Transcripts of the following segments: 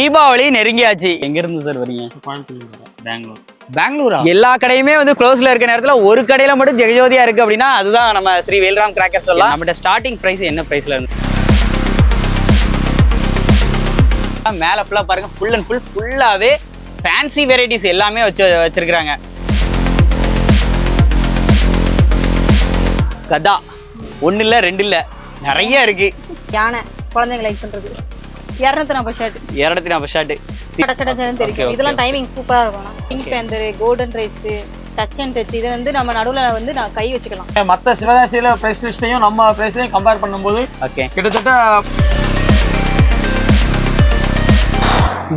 தீபாவளி நெருங்கியாச்சு. எங்க இருந்து சார் வரீங்க? கோயம்புத்தூர் பெங்களூர். பெங்களூரா? எல்லா கடையுமே வந்து க்ளோஸ்ல இருக்க நேரத்துல ஒரு கடையில மட்டும் ஜெகஜோதியா இருக்கு அப்படின்னா அதுதான் நம்ம ஸ்ரீ வேல்ராம் கிராக்கர் சொல்லலாம். நம்மகிட்ட ஸ்டார்டிங் பிரைஸ் என்ன பிரைஸ்ல இருந்து? மேல ஃபுல்லா பாருங்க ஃபுல் அண்ட் ஃபுல் ஃபுல்லாவே ஃபேன்சி வெரைட்டிஸ் எல்லாமே வச்சு வச்சிருக்காங்க கதா. ஒண்ணு இல்ல ரெண்டு இல்ல நிறைய இருக்கு. யானை குழந்தைங்க லைக் பண்றது. இரநூத்தி நாற்பது ஷர்ட் இரநூத்தி நாற்பது ஷர்ட் சட சடன்னு Okay, தெரியும். இதெல்லாம் டைமிங் சூப்பரா இருக்கும். Pink panther golden rise touch and touch இதை வந்து நம்ம நடுவுல வந்து நான் கை வச்சுக்கலாம். மற்ற சிவகாசியில பிரைஸ் லிஸ்ட்டையும் நம்ம பிரைஸ்லையும் கம்பேர் பண்ணும்போது ஓகே கிட்டத்தட்ட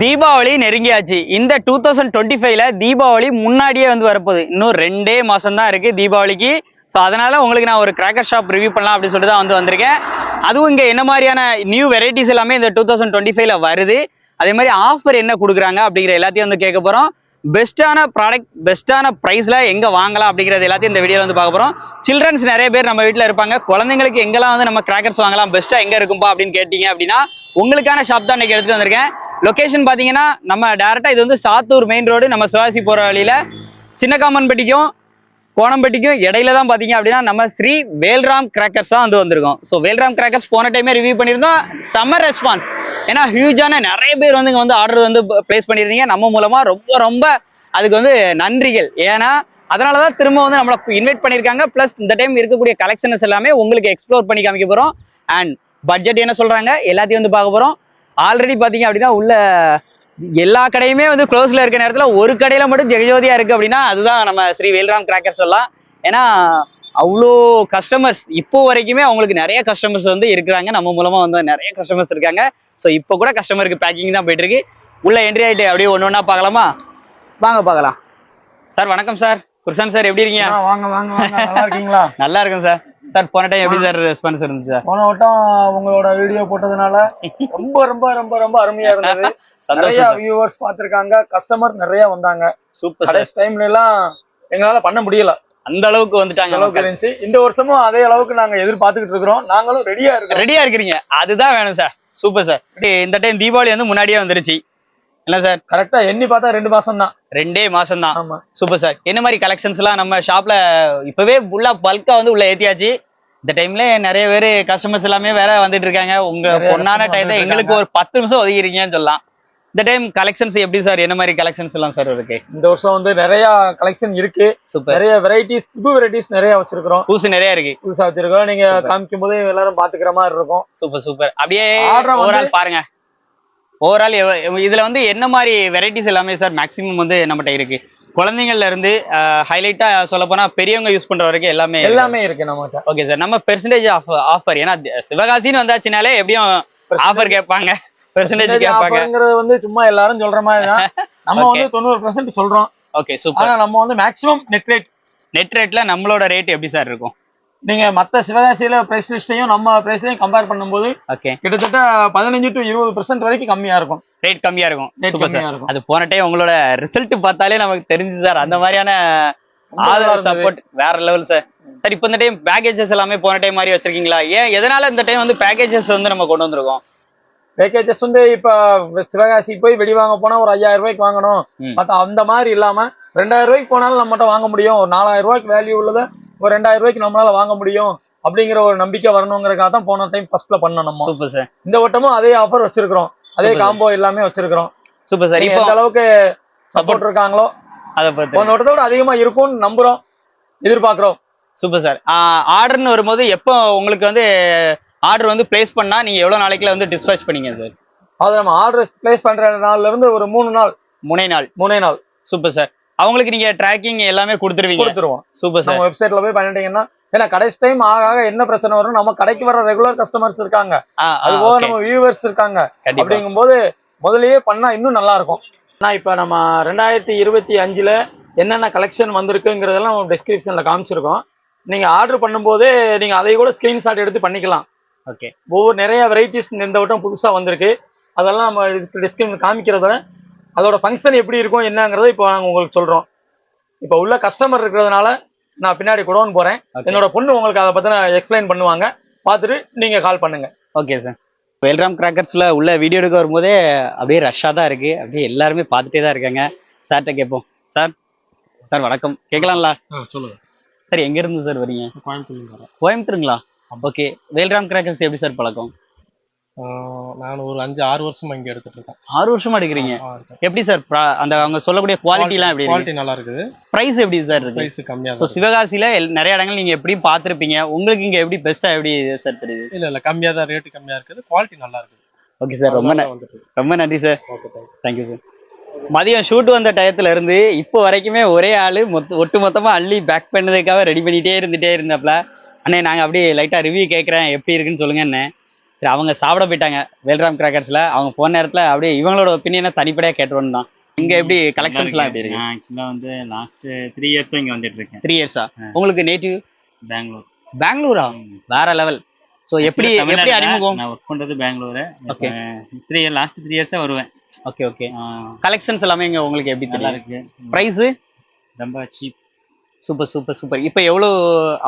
தீபாவளி நெருங்கியாச்சு. இந்த டூ தௌசண்ட் டுவெண்ட்டி ஃபைவ்ல தீபாவளி முன்னாடியே வந்து வரப்போகுது. இன்னும் ரெண்டே மாசம் தான் இருக்கு தீபாவளிக்கு. ஸோ அதனால உங்களுக்கு நான் ஒரு கிராக்கர் ஷாப் ரிவ்யூ பண்ணலாம் அப்படின்னு சொல்லிட்டு தான் வந்து வந்திருக்கேன். அதுவும் இங்கே என்ன மாதிரியான நியூ வெரைட்டிஸ் எல்லாமே இந்த டூ தௌசண்ட் டுவெண்ட்டி ஃபைவ்ல வருது. அதே மாதிரி ஆஃபர் என்ன கொடுக்குறாங்க அப்படிங்கிற எல்லாத்தையும் வந்து கேட்க போகிறோம் பெஸ்ட்டான ப்ராடக்ட் பெஸ்ட்டான ப்ரைஸில் எங்கே வாங்கலாம் அப்படிங்கிறது எல்லாத்தையும் இந்த வீடியோவில் வந்து பார்க்க போகிறோம் சில்ட்ரன்ஸ் நிறைய பேர் நம்ம வீட்டில் இருப்பாங்க. குழந்தைங்களுக்கு எங்கெல்லாம் வந்து நம்ம கிராக்கர்ஸ் வாங்கலாம் பெஸ்ட்டாக எங்கே இருக்கும்பா அப்படின்னு கேட்டிங்க அப்படின்னா உங்களுக்கான ஷாப் தான் இன்றைக்கி எடுத்துகிட்டு வந்திருக்கேன். லொக்கேஷன் பார்த்தீங்கன்னா நம்ம டேரெக்டாக இது வந்து சாத்தூர் மெயின் ரோடு நம்ம சிவாசி போகிற வழியில் சின்ன காமன்பட்டிக்கும் கோணம்பட்டிக்கும் இடையில தான் பார்த்தீங்க அப்படின்னா நம்ம ஸ்ரீ வேல்ராம் கிராக்கர்ஸ் தான் வந்து வந்திருக்கோம். ஸோ வேல்ராம் கிராக்கர்ஸ் போன டைமே ரிவ்யூ பண்ணியிருந்தோம். சம்மர் ரெஸ்பான்ஸ் ஏன்னா ஹியூஜான நிறைய பேர் வந்து இங்கே வந்து ஆர்டர் வந்து ப்ளேஸ் பண்ணியிருந்தீங்க. நம்ம மூலமாக ரொம்ப ரொம்ப அதுக்கு வந்து நன்றிகள். ஏன்னா அதனால தான் திரும்ப வந்து நம்மளை இன்வைட் பண்ணியிருக்காங்க. ப்ளஸ் இந்த டைம் இருக்கக்கூடிய கலெக்ஷன்ஸ் எல்லாமே உங்களுக்கு எக்ஸ்ப்ளோர் பண்ணி காமிக்க போகிறோம் அண்ட் பட்ஜெட் என்ன சொல்கிறாங்க எல்லாத்தையும் வந்து பார்க்க போகிறோம் ஆல்ரெடி பார்த்தீங்க அப்படின்னா உள்ள எல்லா கடையுமே வந்து க்ளோஸ்ல இருக்க நேரத்துல ஒரு கடையில மட்டும் ஜெகஜோதியா இருக்கு அப்படின்னா அதுதான் நம்ம ஸ்ரீ வேல்ராம் கிராக்கர் சொல்லலாம். ஏன்னா அவ்வளோ கஸ்டமர்ஸ் இப்போ வரைக்குமே அவங்களுக்கு நிறைய கஸ்டமர்ஸ் வந்து இருக்கிறாங்க. நம்ம மூலமா வந்து நிறைய கஸ்டமர்ஸ் இருக்காங்க. ஸோ இப்போ கூட கஸ்டமருக்கு பேக்கிங் தான் போயிட்டு இருக்கு உள்ள என்ட்ரி ஆயிட்டு அப்படியே ஒன்று ஒன்றா பார்க்கலாமா? வாங்க பார்க்கலாம். சார் வணக்கம் சார். குருசாமி சார் எப்படி இருக்கீங்க? வாங்க வாங்க. நல்லா இருக்கீங்களா? நல்லா இருக்கும் சார். சார் போன டைம் எப்படி சார் ரெஸ்பான்ஸ் இருந்துச்சு? சார் போன வட்டம் உங்களோட வீடியோ போட்டதுனால ரொம்ப ரொம்ப ரொம்ப ரொம்ப அருமையா இருந்தது. நிறைய வியூவர்ஸ் பார்த்திருக்காங்க. கஸ்டமர் நிறைய வந்தாங்க. சூப்பர் கடைசி டைம்ல எல்லாம் எங்களால பண்ண முடியல. அந்த அளவுக்கு வந்துட்டாங்க அந்த அளவுக்கு இருந்துச்சு. இந்த வருஷமும் அதே அளவுக்கு நாங்க எதிர்பார்த்துக்கிட்டு இருக்கிறோம். நாங்களும் ரெடியா இருக்கிறோம். ரெடியா இருக்கிறீங்க. அதுதான் வேணும் சார். Super sir. இந்த டைம் தீபாவளி வந்து முன்னாடியே வந்துருச்சு. என்ன சார்? கரெக்டா எண்ணி பார்த்தா ரெண்டு மாசம் தான் ரெண்டே மாசம் தான் ஆமா. Super sir. என்ன மாதிரி கலெக்ஷன்ஸ் எல்லாம் நம்ம ஷாப்ல இப்பவே ஃபுல்லா பல்கா வந்து உள்ள ஏத்தியாச்சு? இந்த டைம்ல நிறைய பேர் கஸ்டமர்ஸ் எல்லாமே வேற வந்துட்டு இருக்காங்க. உங்க பொண்ணான வந்துட்டு எங்களுக்கு ஒரு பத்து நிமிஷம் ஒதுக்கிறீங்கன்னு சொல்லலாம். இந்த டைம் கலெக்ஷன்ஸ் எப்படி சார்? என்ன மாதிரி கலெக்ஷன்ஸ் எல்லாம் சார் இருக்கு? இந்த வருஷம் வந்து நிறைய கலெக்ஷன் இருக்கு. சூப்பர். நிறைய வெரைட்டிஸ் புது வெரைட்டிஸ் நிறைய வச்சிருக்கிறோம். பூசு நிறைய இருக்கு. புதுசா வச்சிருக்கோம் நீங்க. காமிக்கும் போது எல்லாரும் பாத்துக்கிற மாதிரி இருக்கும். Super super. அப்படியே ஓவரால் பாருங்க. ஓவரால் இதுல வந்து என்ன மாதிரி வெரைட்டிஸ் எல்லாமே சார் மேக்ஸிமம் வந்து நம்மகிட்ட இருக்கு? குழந்தைங்கள்ல இருந்து ஹைலைட்டா சொல்ல போனா பெரியவங்க யூஸ் பண்ற வரைக்கும் எல்லாமே எல்லாமே இருக்கு நம்மகிட்ட. ஓகே சார் நம்ம பெர்சன்டேஜ் ஆஃப் ஆஃபர் ஏன்னா சிவகாசின்னு வந்தாச்சுனாலே எப்படியும் ஆஃபர் கேட்பாங்க. பெர்சன்டேஜ் கேட்பாங்க. ஆஃபர்ங்கிறது வந்து சும்மா எல்லாரும் சொல்ற மாதிரி தான் நம்ம. வந்து தொண்ணூறு பெர்சென்ட் சொல்றோம். ஓகே சூப்பர் நம்ம வந்து மேக்ஸிமம் நெட் ரேட் நெட் ரேட்ல நம்மளோட ரேட் எப்படி சார் இருக்கும்? நீங்க மத்த சிவகாசியில பிரைஸ் லிஸ்டையும் நம்ம பிரைஸ்லயும் கம்பேர் பண்ணும்போது ஓகே கிட்டத்தட்ட பதினஞ்சு டு இருபது பெர்சென்ட் வரைக்கும் கம்மியா இருக்கும். ரேட் கம்மியா இருக்கும். Super sir. அது போன டைம் உங்களோட ரிசல்ட் பார்த்தாலே நமக்கு தெரிஞ்சு சார் அந்த மாதிரியான ஆதரவு. சப்போர்ட் வேற லெவல் சார் சார் இப்போ இந்த டைம் பேக்கேஜஸ் எல்லாமே போன டைம் மாதிரி வச்சிருக்கீங்களா? ஏன் எதனால இந்த டைம் வந்து பேக்கேஜஸ் வந்து நம்ம கொண்டு வந்திருக்கோம்? பேக்கேஜஸ் வந்து இப்ப சிவகாசி போய் வெடி வாங்க போனா ஒரு ஐயாயிரம் ரூபாய்க்கு வாங்கணும். மத்த அந்த மாதிரி இல்லாம ரெண்டாயிரம் ரூபாய்க்கு போனாலும் நம்மகிட்ட வாங்க முடியும். ஒரு நாலாயிரம் ரூபாய்க்கு வேல்யூ உள்ளத ஒரு ரெண்டாயிரம் ரூபாய்க்கு நம்மளால வாங்க முடியும் அப்படிங்கிற ஒரு நம்பிக்கை வரணுங்கிறதுக்காக தான் போன டைம் ஃபர்ஸ்ட்ல பண்ணோம் நம்ம. சூப்பர் சார் இந்த வட்டமும் அதே ஆஃபர் வச்சிருக்கிறோம். அதே. காம்போ எல்லாமே வச்சிருக்கிறோம். சூப்பர் சார் இப்போ அளவுக்கு சப்போர்ட் இருக்காங்களோ அதை பத்தி போன விட அதிகமா இருக்கும்னு நம்புறோம் எதிர்பார்க்கிறோம். சூப்பர் சார் ஆர்டர்னு வரும்போது எப்போ உங்களுக்கு வந்து ஆர்டர் வந்து பிளேஸ் பண்ணா நீங்க எவ்வளவு நாளைக்குள்ள வந்து டிஸ்பேச் பண்ணீங்க சார் அது நம்ம ஆர்டர் பிளேஸ் பண்ற நாள்ல இருந்து ஒரு மூணு நாள். முனை நாள். மூணே நாள். சூப்பர் சார் அவங்களுக்கு நீங்க ட்ராக்கிங் எல்லாமே கொடுத்துருவீங்க. கொடுத்துருவோம். சூப்பர் சார் நம்ம வெப்சைட்ல போய் பண்ணிட்டீங்கன்னா ஏன்னா கடைசி டைம் ஆக ஆக என்ன பிரச்சனை வரும் நம்ம கடைக்கு வர ரெகுலர் கஸ்டமர்ஸ் இருக்காங்க. அது போக நம்ம வியூவர்ஸ் இருக்காங்க. கண்டிப்பா. அப்படிங்கும்போது முதல்லயே பண்ணா இன்னும் நல்லா இருக்கும். நான் இப்ப நம்ம ரெண்டாயிரத்தி இருபத்தி அஞ்சுல என்னென்ன கலெக்ஷன் வந்திருக்குங்கிறதெல்லாம் டிஸ்கிரிப்ஷன்ல காமிச்சிருக்கோம். நீங்க ஆர்டர் பண்ணும்போதே நீங்க அதை கூட ஸ்கிரீன்ஷாட் எடுத்து பண்ணிக்கலாம். ஓகே ஒவ்வொரு நிறைய வெரைட்டிஸ் இந்த வட்டம் புதுசா வந்திருக்கு. அதெல்லாம் நம்ம டிஸ்கிரிப்ஷன் காமிக்கிறத அதோட ஃபங்க்ஷன் எப்படி இருக்கும் என்னங்கிறத இப்போ நாங்கள் உங்களுக்கு சொல்றோம். இப்போ உள்ள கஸ்டமர் இருக்கிறதுனால நான் பின்னாடி குடோன் போறேன். Okay. என்னோட பொண்ணு உங்களுக்கு அதை பத்தின எக்ஸ்பிளைன் பண்ணுவாங்க. பார்த்துட்டு நீங்க கால் பண்ணுங்க. ஓகே சார் வெல்ராம் கிராக்கர்ஸ்ல உள்ள வீடியோ எடுக்க வரும்போதே அப்படியே ரஷ்ஷா தான் இருக்கு. அப்படியே எல்லாருமே பார்த்துட்டே தான் இருக்காங்க. சார்கிட்ட கேட்போம். சார் சார் வணக்கம். கேட்கலாம்ல? ஆ சொல்லுங்க. சார் எங்க இருந்து சார் வரீங்க? கோயம்புத்தூர்ல வரேன். கோயம்புத்தூருங்களா? ஓகே வேல்ராம் கிராக்கர்ஸ் எப்படி சார் பழக்கம்? நான் ஒரு அஞ்சு ஆறு வருஷமா இங்க எடுத்துட்டு இருக்கேன். ஆறு வருஷமா எடுக்கிறீங்க. எப்படி சார் அந்த அவங்க சொல்லக்கூடிய குவாலிட்டி எல்லாம் எப்படி குவாலிட்டி நல்லா இருக்குது. பிரைஸ் எப்படி சார் இருக்கு? பிரைஸ் கம்மியா ஸோ. சிவகாசியில நிறைய இடங்கள் நீங்க எப்படியும் பார்த்திருப்பீங்க. உங்களுக்கு இங்க எப்படி பெஸ்டா எப்படி சார் தெரியுது? இல்ல இல்ல கம்மியா தான் ரேட் கம்மியா இருக்குது. குவாலிட்டி நல்லா இருக்குது. ஓகே சார் ரொம்ப ந- அதனால வந்துட்டு. இருக்கு. ரொம்ப நன்றி sir okay thank you sir மதியம் ஷூட் வந்த டயத்துல இருந்து இப்போ வரைக்குமே ஒரே ஆளு மொத்த ஒட்டு மொத்தமா அள்ளி பேக் பண்ணதுக்காக ரெடி பண்ணிட்டே இருந்துட்டே இருந்தாப்ல அண்ணே நாங்க அப்படியே லைட்டா ரிவ்யூ கேட்கறேன் எப்படி இருக்குன்னு சொல்லுங்க அண்ணே. சரி அவங்க சாப்பிட போயிட்டாங்க. வேல்ராம் கிராக்கர்ஸ்ல. அவங்க போன நேரத்துல அப்படியே இவங்களோட ஒப்பீனியனை தனிப்படையா கேட்டுருவோம் தான் இங்க எப்படி கலெக்ஷன்ஸ்லாம் எப்படி இருக்கு? நான் ஆக்சுவலாக வந்து லாஸ்ட் த்ரீ இயர்ஸாக இங்கே வந்துட்டு இருக்கேன். த்ரீ இயர்ஸா உங்களுக்கு நேட்டிவ் பெங்களூர். பெங்களூரா? வேற லெவல் ஸோ எப்படி எப்படி அறிமுகம்? நான் ஒர்க் பண்ணுறது Bengaluru. Okay. Three year last three இயர்ஸாக வருவேன். ஓகே ஓகே கலெக்ஷன்ஸ் எல்லாமே இங்க உங்களுக்கு எப்படி நல்லா இருக்கு. ப்ரைஸ் ரொம்ப சீப் சூப்பர் சூப்பர் சூப்பர் இப்போ எவ்வளோ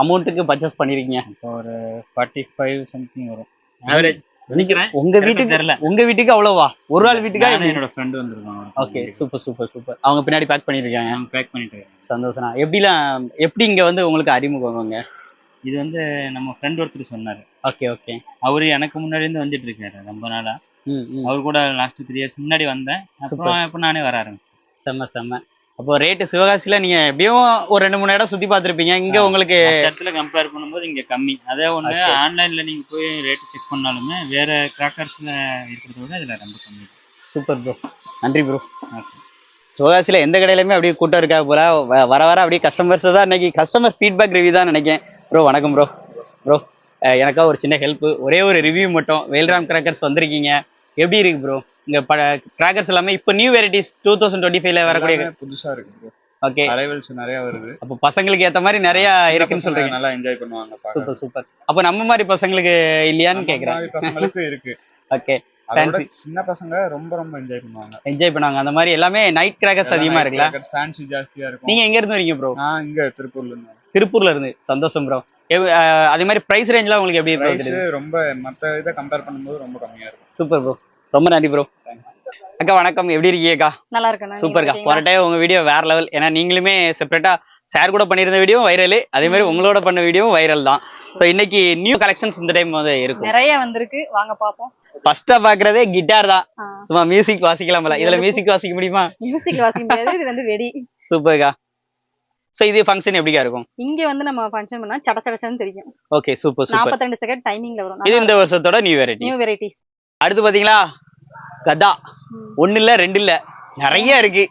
அமௌண்ட்டுக்கு பர்ச்சேஸ் பண்ணிருக்கீங்க? இப்போ ஒரு ஃபார்ட்டி ஃபைவ் சம்திங் வரும். ஆவரேஜ் நினைக்கிறேன். உங்க வீட்டுக்கு தெரியல. உங்க வீட்டுக்கு அவ்வளவா? ஒரு ஆள் வீட்டுக்கா என்னோட ஃப்ரெண்டு வந்திருக்கோம் ஓகே சூப்பர் சூப்பர் சூப்பர் அவங்க பின்னாடி பேக் பண்ணிருக்காங்க. பேக் பண்ணிட்டு சந்தோஷம். எப்படிலாம் எப்படி இங்க வந்து உங்களுக்கு அறிமுகம் இது வந்து நம்ம ஃப்ரெண்ட் ஒருத்தர் சொன்னார். ஓகே ஓகே அவரு எனக்கு முன்னாடி இருந்து வந்துட்டு இருக்காரு ரொம்ப நாளா. அவர் கூட லாஸ்ட் த்ரீ இயர்ஸ் முன்னாடி வந்தேன். அப்புறம் இப்போ நானே வர ஆரம்பிச்சேன். செம்ம செம்ம. அப்போ ரேட்டு சிவகாசியில நீங்க எப்படியும் ஒரு ரெண்டு மூணு இடம் சுத்தி பார்த்திருப்பீங்க. இங்க உங்களுக்கு இடத்துல கம்பேர் பண்ணும்போது இங்க கம்மி. அதே ஒண்ணு. ஆன்லைன்ல நீங்க போய் ரேட் செக் பண்ணாலுமே வேற கிராக்கர்ஸ்ல இருக்கிறத விட இதுல ரொம்ப கம்மி. சூப்பர் ப்ரோ நன்றி ப்ரோ. சிவகாசியில எந்த கடையிலுமே அப்படியே கூட்டம் இருக்கா போல? வர வர அப்படியே கஸ்டமர்ஸ் தான் இன்னைக்கு. கஸ்டமர் ஃபீட்பேக் ரிவ்யூ தான் நினைக்கிறேன் ப்ரோ வணக்கம் ப்ரோ ப்ரோ எனக்கா ஒரு சின்ன ஹெல்ப் ஒரே ஒரு ரிவ்யூ மட்டும். வேல்ராம் கிராக்கர்ஸ் வந்திருக்கீங்க. எப்படி இருக்கு ப்ரோ இங்க ப கிராக்கர்ஸ் எல்லாமே இப்போ new varieties two thousand twenty ஃபைவ்ல வரக்கூடிய புதுசா இருக்கு. ஓகே அரைவல்ஸ் நிறைய வருது. அப்போ பசங்களுக்கு ஏத்த மாதிரி நிறைய இருக்குன்னு சொல்றீங்க. நல்லா என்ஜாய் பண்ணுவாங்க. சூப்பர் சூப்பர் அப்போ நம்ம மாதிரி பசங்களுக்கு இல்லையான்னு கேக்குறேன். பசங்களுக்கு இருக்கு. ஓகே. சின்ன பசங்க ரொம்ப ரொம்ப என்ஜாய் பண்ணுவாங்க. என்ஜாய் பண்ணுவாங்க. அந்த மாதிரி எல்லாமே நைட் கிராக்கர்ஸ் அதிகமா இருக்குல்ல? ஃபேன்சி ஜாஸ்தியா இருக்கும். நீங்க எங்க இருந்து வரீங்க ப்ரோ நான் இங்க திருப்பூர்ல இருந்து திருப்பூர்ல இருந்து. சந்தோஷம் ப்ரோ அதே மாதிரி பிரைஸ் ரேஞ்ச்லாம் உங்களுக்கு எப்படி இருக்கு ரொம்ப மத்த இதை கம்பேர் பண்ணும்போது ரொம்ப கம்மியா இருக்கும். சூப்பர் ப்ரோ ரொம்ப நன்றி ப்ரோ அக்கா வணக்கம். எப்படி இருக்கீங்கக்கா நல்லா இருக்கேன். சூப்பர்க்கா போன டைம் உங்க வீடியோ வேற லெவல் ஏன்னா நீங்களுமே செப்பரேட்டா ஷேர் கூட பண்ணியிருந்த வீடியோ வைரல் அதே மாதிரி உங்களோட பண்ண வீடியோ வைரல் தான். ஸோ இன்னைக்கு நியூ கலெக்ஷன்ஸ் இந்த டைம் வந்து இருக்கும் நிறைய வந்திருக்கு. வாங்க பாப்போம் ஃபர்ஸ்டா பாக்குறதே கிட்டார் தான். சும்மா மியூசிக் வாசிக்கலாம்ல. இதுல மியூசிக் வாசிக்க முடியுமா? மியூசிக் வாசிக்க முடியாது. இது வந்து வெடி. சூப்பர்க்கா ஸோ இது ஃபங்க்ஷன் எப்படிக்கா இருக்கும்? இங்க வந்து நம்ம ஃபங்க்ஷன் பண்ணா சட சடச்சன்னு தெரியும். ஓகே சூப்பர் சூப்பர் நாற்பத்தி ரெண்டு செகண்ட் டைமிங்ல வரும். இது இந்த வருஷத்தோட நியூ வெரைட்டி நியூ வெரைட்டி அடுத்து பாத்தீங்களா கதா. ஒண்ணு இல்ல ரெண்டு இல்ல நிறைய இருக்கு.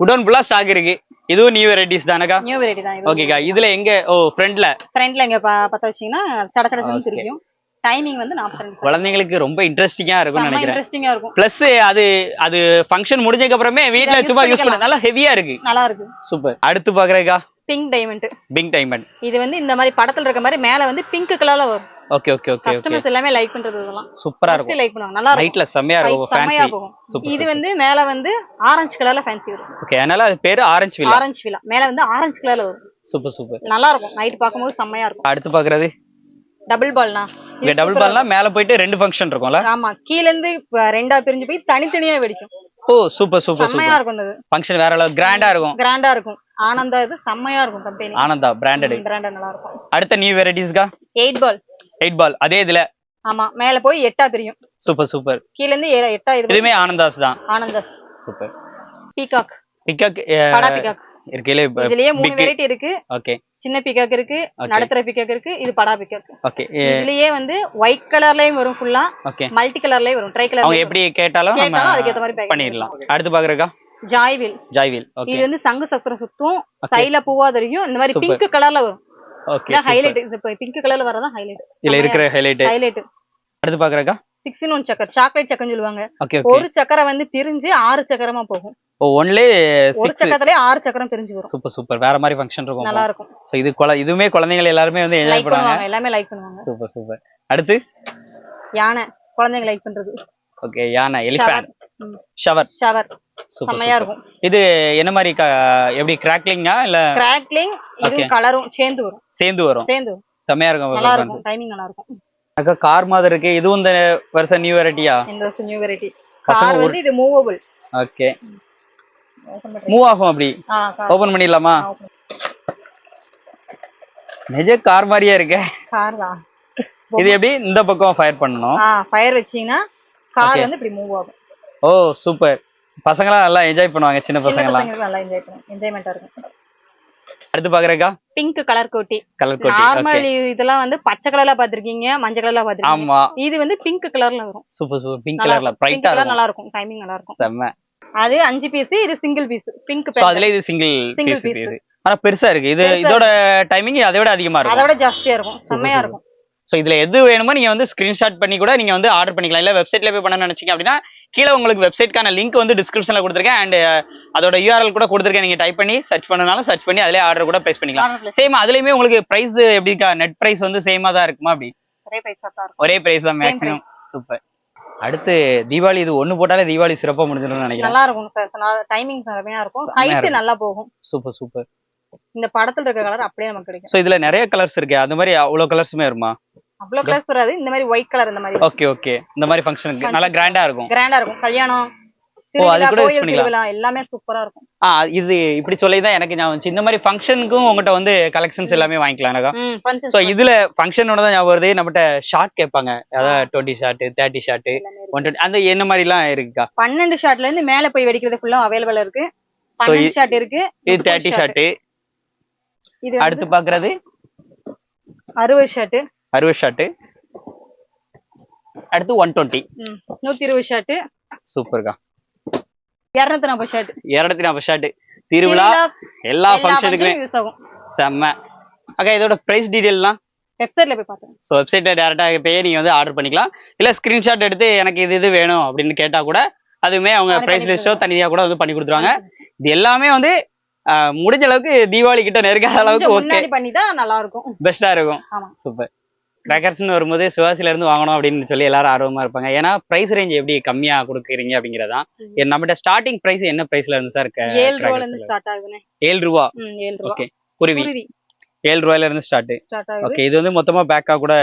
குடோன் ஃபுல்லா ஸ்டாக் இருக்கு. இதுவும் நியூ வெரைட்டிஸ் தானக்கா? நியூ வெரைட்டி தான். ஓகேக்கா. இதுல எங்க? ஓ ஃப்ரண்ட்ல ஃப்ரண்ட்ல இங்க ப- பத்த வச்சீங்கன்னா சட Okay. தெரியும். டைமிங் வந்து நாற்பத்தி குழந்தைங்களுக்கு ரொம்ப இன்ட்ரெஸ்டிங்கா இருக்கும்னு செம்ம நினைக்கிறேன். இன்ட்ரெஸ்டிங்கா இருக்கும். பிளஸ் அது அது ஃபங்க்ஷன் முடிஞ்சதுக்கு அப்புறமே வீட்ல சும்மா யூஸ் பண்ண. நல்லா ஹெவியா இருக்கு. நல்லா இருக்கு. சூப்பர் அடுத்து பாக்குறேக்கா. பிங்க் டைமண்ட் பிங் டைமண்ட் இது வந்து இந்த மாதிரி படத்துல இருக்க மாதிரி மேல வந்து பிங்க் கலர்ல வரும். ஓகே ஓகே ஓகே கஸ்டமர்ஸ் எல்லாமே லைக் பண்றது இதெல்லாம் சூப்பரா இருக்கும். லைக் பண்ணுவாங்க. நல்லா இருக்கும். நைட்ல செம்மையா இருக்கும். போகும். சூப்பர் இது வந்து மேல வந்து ஆரஞ்சு கலர்ல ஃபேன்சி வரும். ஓகே அதனால அது பேரு ஆரஞ்சு வில்லா ஆரஞ்சு விழா மேல வந்து ஆரஞ்சு கலர்ல வரும். சூப்பர் சூப்பர் நல்லா இருக்கும். நைட் பார்க்கும்போது செம்மையா இருக்கும். அடுத்து பாக்குறது டபுள் பால்னா இங்க டபுள் பால்லாம் மேல போயிட்டு ரெண்டு ஃபங்க்ஷன் இருக்கும்ல? ஆமா. கீழ இருந்து ரெண்டா பிரிஞ்சு போய் தனித்தனியா வெடிக்கும். ஓ சூப்பர் சூப்பர் செம்மையா இருக்கும் அது. ஃபங்க்ஷன் வேற அளவு கிராண்டா இருக்கும். கிராண்டா இருக்கும். ஆனந்தா இது செம்மையா இருக்கும் கம்பெனி ஆனந்தா பிராண்டட் பிராண்டா நல்லா இருக்கும். அடுத்த நியூ வெரைட்டிஸ்க்கா எயிட் பால் எயிட் பால் அதே இதுல ஆமா மேல போய் எட்டா பிரியும் சூப்பர் சூப்பர் கீழ இருந்து ஏ- எட்டா இது இதுவுமே ஆனந்தாஸ் தான். ஆனந்தா சூப்பர் பீகாக் பிக்கக் படா பிகாக் இருக்கல இதுலயே மூணு வெரைட்டி இருக்கு. ஓகே சின்ன பிகாக் இருக்கு Okay. நடுத்தர பிகாக் இருக்கு இது படா பிகாக் ஓகே இதுலயே வந்து ஒயிட் கலர்லயும் வரும் ஃபுல்லா ஓகே மல்டி கலர்லயும் வரும் ட்ரை அவங்க கலர் எப்படி கேட்டாலும் நம்ம கேட்டாலும் அதுக்கேத்த மாதிரி package பண்ணிடலாம். அடுத்து பாக்குறக்கா ஜாய்வில் ஜாய்வில் ஓகே இது வந்து சங்கு சக்கரம் சுத்தும். சைல பூவா தெரியும் இந்த மாதிரி. பிங்க் கலர்ல வரும். ஓகே ஹைலைட் இது பிங்க் கலர்ல வரதான் ஹைலைட் இருக்கிற ஹைலைட் ஹைலைட் அடுத்து பாக்குறக்கா சிக்ஸ் இன் ஒன் சக்கர் சாக்லேட் சக்கரம் சொல்லுவாங்க. ஒரு சக்கரை வந்து பிரிஞ்சு ஆறு சக்கரமா போகும். ஒன்லே ஒரு சக்கரத்திலே ஆறு சக்கரம் பிரிஞ்சு வரும். சூப்பர் சூப்பர் வேற மாதிரி ஃபங்க்ஷன் நல்லா இருக்கும் இருக்கும் சோ இது குழ இதுவுமே குழந்தைகள் எல்லாருமே வந்து என்ஜாய் பண்ணுவாங்க. எல்லாமே லைக் பண்ணுவாங்க. சூப்பர் சூப்பர் அடுத்து? யானை குழந்தைங்க லைக் பண்றது. ஓகே யானை. ஷவர் ஷவர் செம்மையா இருக்கும். இது என்ன மாதிரி எப்படி கிராக்லிங்கா இல்ல? கிராக்லிங். இதுவும் கலரும் சேர்ந்து வரும். சேர்ந்து வரும். சேர்ந்து செம்மையா இருக்கும் நல்லா. இருக்கும். டைமிங் நல்லா இருக்கும். அக்கா கார் மாதிரி இருக்கு. இதுவும் இந்த வருஷம் நியூ வெரைட்டியா இந்த வருஷம் நியூ வெரைட்டி கார் வந்து இது மூவபிள் ஓகே மூவ் ஆகும் அப்படி? ஓபன் பண்ணிடலாமா? நிஜ கார் மாதிரியே இருக்கு. கார் தான். இது எப்படி? இந்த பக்கம் ஃபயர் பண்ணணும். ஆ ஃபயர் வச்சீங்கன்னா கார். வந்து இப்படி மூவ் ஆகும். ஓ சூப்பர் பசங்களாம் நல்லா என்ஜாய் பண்ணுவாங்க சின்ன பசங்களுக்கு நல்லா என்ஜாய் பண்ணும் என்ஜாய்மெண்டா இருக்கும். அடுத்து பாக்குறக்கா? பிங்க் கலர் கோட்டி. கலர் கோட்டி நார்மல் இதெல்லாம் வந்து பச்சை கலர்ல பாத்திருக்கீங்க மஞ்சள் கலர்ல பாத்திருக்கீங்க ஆமா. இது வந்து பிங்க் கலர்ல வரும். சூப்பர் சூப்பர் பிங்க் கலர்ல பிரைட்டா இருக்கும். நல்லா இருக்கும். டைமிங் நல்லா இருக்கும். செம்ம. அது அஞ்சு பீஸ் இது சிங்கிள் பீஸ் பிங்க் சோ அதுல இது சிங்கிள் Single பீஸ். இது. ஆனா பெருசா இருக்கு. இது இதோட டைமிங் அதை விட அதிகமா அதை இருக்கும். விட ஜாஸ்தியா இருக்கும். செம்மையா. இருக்கும். சோ இதுல எது வேணுமோ நீங்க வந்து ஸ்கிரீன்ஷாட் பண்ணி கூட நீங்க வந்து ஆர்டர் பண்ணிக்கலாம். இல்ல வெப்சைட்ல போய் பண்ண நினைச்சீங்க அப்படின்னா கீழே உங்களுக்கு வெப்சைட்கான லிங்க் வந்து டிஸ்கிரிப்ஷன்ல கொடுத்துருக்கேன். அண்ட் அதோட யூஆர்எல் கூட கொடுத்துருக்கேன். நீங்க டைப் பண்ணி சர்ச் பண்ணனாலும் சர்ச் பண்ணி அதிலே ஆர்டர் கூட பிளேஸ் பண்ணிக்கலாம். சேம் அதுலயுமே உங்களுக்கு பிரைஸ் எப்படிக்கா நெட் பிரைஸ் வந்து சேமா தான் இருக்குமா அப்படி? ஒரே பிரைஸ் தான் மேக்ஸிமம் சூப்பர் அடுத்து தீபாவளி இது ஒண்ணு போட்டாலே தீபாவளி சிறப்பா முடிஞ்சிடும்னு நினைக்கிறேன். நல்லா இருக்கும் சார் டைமிங் செம்மையா இருக்கும். ஹைட். நல்லா போகும். சூப்பர் சூப்பர் இந்த படத்துல இருக்க கலர் அப்படியே நமக்கு கிடைக்கும். சோ இதுல நிறைய கலர்ஸ் இருக்கு. அந்த மாதிரி அவ்வளவு கலர்ஸுமே வருமா? அவ்வளவு கலர்ஸ் வராது. இந்த மாதிரி ஒயிட் கலர் இந்த மாதிரி ஓகே ஓகே இந்த மாதிரி ஃபங்க்ஷனுக்கு நல்லா கிராண்டா இருக்கும். கிராண்டா இருக்கும். கல்யாணம் ஓ, அது கூட கோயில் பண்ணிக்கலாம். எல்லாமே சூப்பரா இருக்கும். ஆ இது இப்படி சொல்லி தான் எனக்கு ஞாபகம் வந்துச்சு. இந்த மாதிரி ஃபங்க்ஷனுக்கும் உங்ககிட்ட வந்து கலெக்ஷன்ஸ் எல்லாமே வாங்கிக்கலாம் எனக்கா? ஸோ இதுல ஃபங்க்ஷனோட தான் ஞாபகம் வருது. நம்மகிட்ட ஷார்ட் கேட்பாங்க. அதாவது டுவெண்ட்டி ஷார்ட் தேர்ட்டி ஷார்ட் எல்லாமே. ஒன் டுவெண்ட்டி அந்த என்ன மாதிரிலாம் இருக்குக்கா? பன்னெண்டு ஷாட்ல இருந்து மேல போய் வெடிக்கிறது ஃபுல்லா அவைலபிள் இருக்கு. பன்னெண்டு ஷாட் இருக்கு. இது தேர்ட்டி. ஷார்ட் இது அடுத்து பாக்குறது? அறுபது ஷாட் அறுபது ஷார்ட் அடுத்து ஒன் டுவெண்ட்டி நூத்தி இருபது ஷாட் சூப்பர்க்கா. இருநூத்தி நாற்பது ஷாட் இருநூத்தி நாற்பது ஷார்ட் திருவிழா எல்லா ஃபங்க்ஷனுக்குமே யூஸ் ஆகும். செம்ம. அக்கா இதோட பிரைஸ் டீடைல்லாம் வெப்சைட்ல போய் பாத்துங்க ஸோ வெப்சைட்டில் டேரெக்டாக போய் நீங்கள் வந்து ஆர்டர் பண்ணிக்கலாம். இல்லை ஸ்க்ரீன்ஷாட் எடுத்து எனக்கு இது இது வேணும் அப்படின்னு கேட்டால் கூட அதுவுமே அவங்க பண்ணி ப்ரைஸ் பண்ணி லிஸ்ட்டோ தனியாக கூட வந்து பண்ணி கொடுத்துருவாங்க. இது எல்லாமே வந்து முடிஞ்ச அளவுக்கு தீபாவளி கிட்ட நெருங்காத அளவுக்கு ஓகே முன்னாடி பண்ணிட்டா நல்லா இருக்கும். பெஸ்ட்டாக இருக்கும். சூப்பர் கிராக்கர்ஸ்னு வரும்போது சிவாசில இருந்து வாங்கணும் அப்படின்னு சொல்லி எல்லாரும் ஆர்வமா இருப்பாங்க. ஏன்னா பிரைஸ் ரேஞ்ச் எப்படி கம்மியா கொடுக்குறீங்க அப்படிங்கறதான். நம்மகிட்ட ஸ்டார்டிங் பிரைஸ் என்ன பிரைஸ்ல இருந்து சார் ஏழு ரூபால இருந்து ஸ்டார்ட் ஆகுதுண்ணே ஏழு ரூபா. ஓகே குருவி. ஏழு ரூபாயில இருந்து ஸ்டார்ட் ஓகே இது வந்து மொத்தமா பேக்கா கூட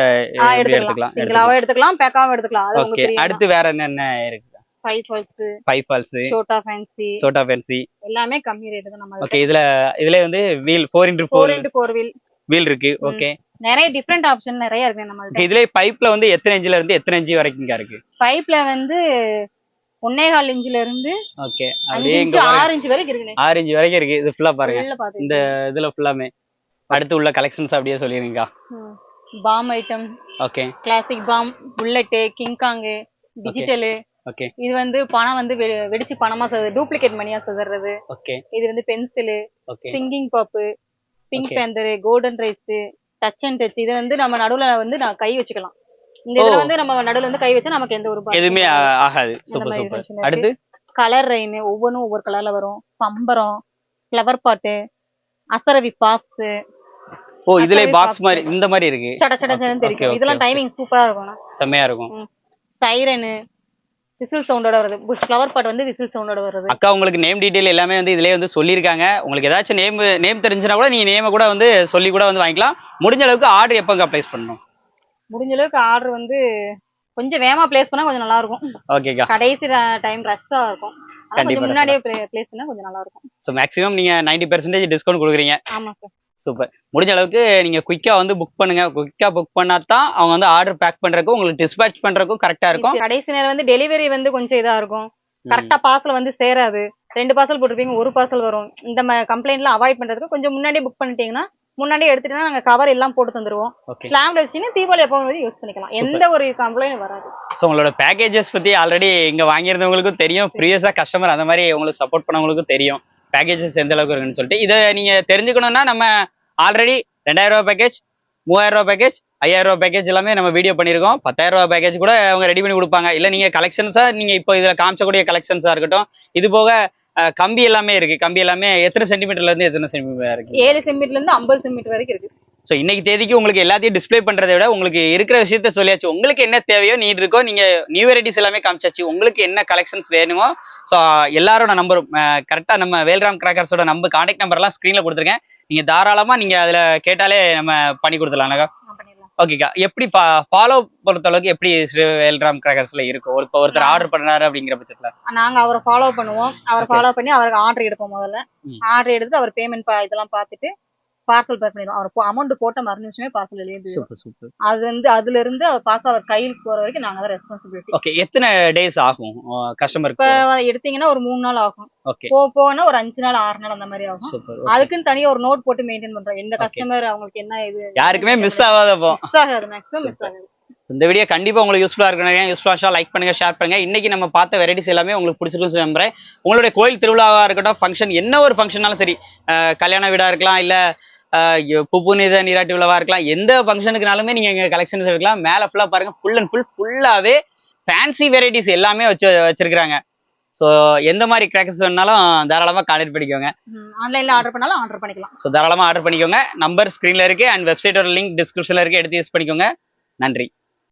எடுத்துக்கலாம். எடுத்துக்கலாம்? பேக்காவும் எடுத்துக்கலாம். ஓகே அடுத்து வேற என்னென்ன இருக்கு? ஃபைவ் ஃபால்ஸ் ஃபைவ் ஃபால்ஸ் சோட்டா ஃபேன்சி சோட்டா ஃபேன்சி எல்லாமே கம்மி ரேட் தான் நம்ம ஓகே இதுல இதுல வந்து wheel four into four four into four wheel wheel இருக்கு. ஓகே நிறைய டிஃப்ரெண்ட் ஆப்ஷன் நிறைய இருக்கு நம்மள்ட்ட. இதுல பைப்ல வந்து எத்தனை இன்ச்ல இருந்து எத்தனை இன்ச்சு வரைக்கும் இருக்கு? பைப்ல வந்து ஒன்னே கால் இன்ச்ல இருந்து ஓகே அப்படியே. ஆறு இன்ச் வரைக்கும் இருக்குண்ணே. ஆறு இன்ச்சு வரைக்கும் இருக்கு. இது ஃபுல்லா பாருங்க. இந்த இதுல ஃபுல்லாமே அடுத்து உள்ள கலெக்ஷன்ஸ் அப்படியே சொல்லிருங்கக்கா bomb item okay classic bomb bullet king kong digital okay இது வந்து பணம் வந்து வெடிச்சு பணமா டூப்ளிகேட் மணியா செதறது ஓகே இது வந்து pencil okay singing pop pink. Panther golden rise touch and touch இது வந்து நம்ம நடுவுல வந்து நான் கை வச்சுக்கலாம். இந்த இதுல. வந்து நம்ம நடுவுல வந்து கை வச்சா நமக்கு எந்த ஒரு எதுவுமே ஆகாது. Super super. அடுத்து? கலர் ரெயின் ஒவ்வொன்றும் ஒவ்வொரு கலர்ல வரும். பம்பரம் ஃப்ளவர் பாட்டு அசரவி பாக்ஸ் ஓ இதுல பாக்ஸ். மாதிரி இந்த மாதிரி இருக்கு. சட சட தெரியும் இதெல்லாம். டைமிங் சூப்பரா இருக்கும் செம்மையா இருக்கும். சைரனு விசில் சவுண்டோட வருது ஃப்ளவர் பாட் வந்து விசில் சவுண்டோட வருது அக்கா உங்களுக்கு நேம் டீடைல் எல்லாமே வந்து இதுலயே வந்து சொல்லியிருக்காங்க. உங்களுக்கு ஏதாச்சும் நேம் நேம் தெரிஞ்சுனா கூட நீங்க நேம கூட வந்து சொல்லி கூட வந்து வாங்கிக்கலாம். முடிஞ்ச அளவுக்கு ஆர்டர் எப்பங்க ப்ளேஸ் பண்ணணும்? முடிஞ்ச அளவுக்கு ஆர்டர் வந்து கொஞ்சம் வேகமா பிளேஸ் பண்ணா கொஞ்சம் நல்லா இருக்கும் ஓகேக்கா கடைசி டைம் ரஷ்டா இருக்கும். முன்னாடியே பிளேஸ் பண்ணா கொஞ்சம் நல்லா இருக்கும் ஸோ மேக்ஸிமம் நீங்க 90% பெர்சன்டேஜ் டிஸ்கவுண்ட் கொடுக்குறீங்க. ஆமா சார் சூப்பர் முடிஞ்ச அளவுக்கு நீங்க குயிக்கா வந்து புக் பண்ணுங்க. குயிக்கா புக் பண்ணா தான் அவங்க வந்து ஆர்டர் பேக் பண்றதுக்கும் உங்களுக்கு டிஸ்பேச் பண்றதுக்கும் கரெக்டா இருக்கும். கடைசி நேரம் வந்து டெலிவரி வந்து கொஞ்சம் இதா இருக்கும். கரெக்டா பார்சல் வந்து சேராது. ரெண்டு பார்சல் போட்டிருப்பீங்க ஒரு பார்சல் வரும். இந்த கம்ப்ளைண்ட்லாம் அவாய்ட் பண்றதுக்கு கொஞ்சம் முன்னாடியே புக் பண்ணிட்டீங்கன்னா முன்னாடியே எடுத்துட்டீங்கன்னா நாங்க கவர் எல்லாம் போட்டு தந்துருவோம். ஸ்லாம்ல வச்சுட்டீங்கன்னா தீபாவளி எப்போ வந்து யூஸ் பண்ணிக்கலாம். எந்த ஒரு கம்ப்ளைண்ட் வராது. ஸோ உங்களோட பேக்கேஜஸ் பத்தி ஆல்ரெடி இங்க வாங்கியிருந்தவங்களுக்கும் தெரியும். ப்ரீவியஸா கஸ்டமர் அந்த மாதிரி உங்களுக்கு சப்போர்ட் பண்ணவங்களுக்கும் தெரியும். பேக்கேஜஸ் எந்த அளவுக்கு இருக்குன்னு சொல்லிட்டு இதை நீங்க தெரிஞ்சுக்கணும்னா நம்ம ஆல்ரெடி ரெண்டாயிரம் ரூபாய் பேக்கேஜ் மூவாயிரம் ரூபாய் பேக்கேஜ் ஐயாயிரம் ரூபாய் பேக்கேஜ் எல்லாமே நம்ம வீடியோ பண்ணியிருக்கோம். பத்தாயிரம் ரூபாய் பேக்கேஜ் கூட அவங்க ரெடி பண்ணி கொடுப்பாங்க. இல்ல நீங்க கலெக்ஷன்ஸா நீங்க இப்போ இதுல காமிச்சக்கூடிய கலெக்ஷன்ஸா இருக்கட்டும் இது போக கம்பி எல்லாமே இருக்கு. கம்பி எல்லாமே எத்தனை சென்டிமீட்டர்ல இருந்து எத்தனை சென்டிமீட்டர் இருக்கு? ஏழு சென்டிமீட்டர்ல இருந்து ஐம்பது சென்டிமீட்டர் வரைக்கும் இருக்கு. ஸோ இன்னைக்கு தேதிக்கு உங்களுக்கு எல்லாத்தையும் டிஸ்ப்ளே பண்றதை விட உங்களுக்கு இருக்கிற விஷயத்த சொல்லியாச்சு. உங்களுக்கு என்ன தேவையோ நீட் இருக்கோ நீங்க நியூ வெரைட்டிஸ் எல்லாமே காமிச்சாச்சு. உங்களுக்கு என்ன கலெக்ஷன்ஸ் வேணுமோ ஸோ எல்லாரோட நம்பர் கரெக்டா நம்ம வேல்ராம் கிராக்கர்ஸோட நம்பர் கான்டாக்ட் நம்பர் எல்லாம் ஸ்க்ரீன்ல கொடுத்துருக்கேன். நீங்க தாராளமா நீங்க அதுல கேட்டாலே நம்ம பண்ணி பண்ணிடலாம். ஓகேக்கா எப்படி ஃபாலோ பொறுத்த அளவுக்கு எப்படி வேல்ராம் கிராக்கர்ஸ்ல இருக்கும்? ஒரு இப்போ ஒருத்தர் ஆர்டர் பண்ணாரு அப்படிங்கிற பட்சத்துல. நாங்க அவரை ஃபாலோ பண்ணுவோம். அவரை. ஃபாலோ பண்ணி அவருக்கு ஆர்டர் எடுப்போம் முதல்ல. ஆர்டர் எடுத்து அவர் பேமெண்ட் இதெல்லாம் பார்த்துட்டு பார்சல் பேக் பண்ணிடுவோம். அவர் அமௌண்ட் போட்ட மறு நிமிஷமே பார்சல் எழுதி சூப்பர் சூப்பர் அது வந்து அதுல இருந்து அவர் பார்சல் அவர் கையில் போற வரைக்கும் நாங்க தான் ரெஸ்பான்சிபிலிட்டி ஓகே எத்தனை டேஸ் ஆகும்? கஸ்டமருக்கு இப்ப எடுத்தீங்கன்னா ஒரு மூணு நாள் ஆகும். ஓகே போ போனா ஒரு அஞ்சு நாள் ஆறு நாள் அந்த மாதிரி ஆகும். சூப்பர் அதுக்குன்னு தனியா ஒரு நோட் போட்டு மெயின்டைன் பண்றோம். எந்த. கஸ்டமர் அவங்களுக்கு என்ன இது? யாருக்குமே மிஸ் ஆகாதப்போ மிஸ் ஆகாது மேக்ஸிமம் மிஸ் ஆகாது. இந்த வீடியோ கண்டிப்பா உங்களுக்கு யூஸ்ஃபுல்லா இருக்கணும் யூஸ்ஃபுல்லா லைக் பண்ணுங்க ஷேர் பண்ணுங்க. இன்னைக்கு நம்ம பார்த்த வெரைட்டிஸ் எல்லாமே உங்களுக்கு பிடிச்சிருக்கும் நம்புறேன். உங்களுடைய கோயில் திருவிழாவா இருக்கட்டும் ஃபங்க்ஷன் என்ன ஒரு ஃபங்க்ஷனாலும் சரி கல்யாண வீடா இருக்கலாம் இல்ல புப்புனித நீராட்டு விழாவா இருக்கலாம். எந்த ஃபங்க்ஷனுக்குனாலுமே நீங்க எங்க கலெக்ஷன்ஸ் எடுக்கலாம். மேல ஃபுல்லா பாருங்க. ஃபுல் அண்ட் ஃபுல் ஃபுல்லாவே ஃபேன்சி வெரைட்டிஸ் எல்லாமே வச்சு வச்சிருக்காங்க ஸோ எந்த மாதிரி கிராக்கர்ஸ் வேணாலும் தாராளமாக கான்டெக்ட் பண்ணிக்கோங்க. ஆன்லைன்ல ஆர்டர் பண்ணாலும் ஆர்டர் பண்ணிக்கலாம். ஸோ தாராளமாக ஆர்டர் பண்ணிக்கோங்க. நம்பர் ஸ்க்ரீனில் இருக்கு. அண்ட் வெப்சைட்டோட லிங்க் டிஸ்கிரிப்ஷனில் இருக்கு. எடுத்து யூஸ் பண்ணிக்கோங்க. நன்றி.